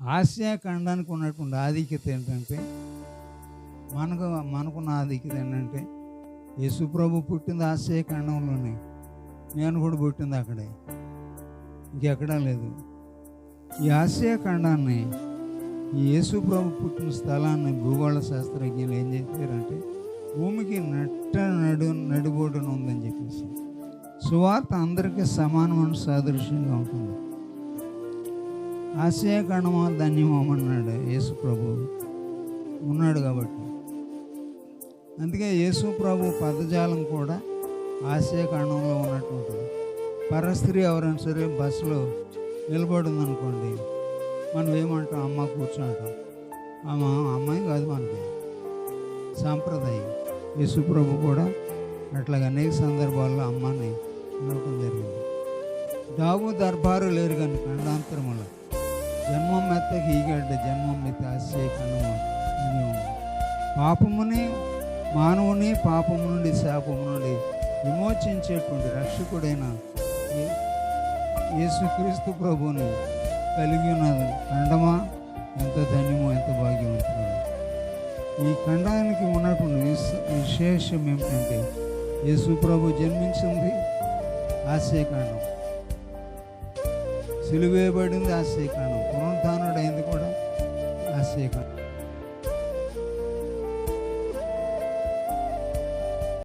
Asia ఖండానికి ఉన్నటువంటి ఆధిక్యత ఏంటంటే మనకు మనకున్న ఆధిక్యత ఏంటంటే యేసుప్రభు పుట్టింది ఆసియా ఖండంలోనే నేను కూడా పుట్టింది అక్కడే. ఇంకెక్కడా లేదు. ఈ ఆసియా ఖండాన్ని ఈ యేసుప్రభు పుట్టిన స్థలాన్ని భూగోళ శాస్త్రజ్ఞులు ఏం చెప్పారంటే భూమికి నట్ట నడు నడిబోటున ఉందని చెప్పేసి సువార్త అందరికీ సమానమైన సాదృశ్యంగా ఉంటుంది. ఆసియా ధన్యమన్నాడు యేసు ప్రభు. ఉన్నాడు కాబట్టి. అందుకే యేసు ప్రభు పదజాలం కూడా ఆసియా ఖండంలో ఉన్నట్టు పరస్త్రీ ఎవరైనా సరే బస్సులో నిలబడింది అనుకోండి మనం ఏమంటాం? అమ్మ కూర్చుంటాం. అమ్మ అమ్మాయి కాదు మనకి. సాంప్రదాయం. యేసు ప్రభు కూడా అట్లాగ అనేక సందర్భాల్లో అమ్మని పిలవటం జరిగింది. డాబు దర్బారు లేరు కానీ ఖండాంతరముల జన్మం మెత్తకి ఈగడ్డ జన్మం మెత్త ఆశయ పాపముని మానవుని పాపము నుండి శాపము నుండి విమోచించేటువంటి రక్షకుడైన యేసుక్రీస్తు ప్రభుని కలిగి ఉన్నది. ఖండమా? ఎంత ధన్యమో ఎంత భాగ్యవంతుడు. ఈ ఖండానికి ఉన్నటువంటి విశేషం ఏమిటంటే యేసు ప్రభు జన్మించింది ఆశయకాండం సిలువేయబడింది ఆశయకాండం పునరుద్ధానుడైంది కూడా ఆశయకాండం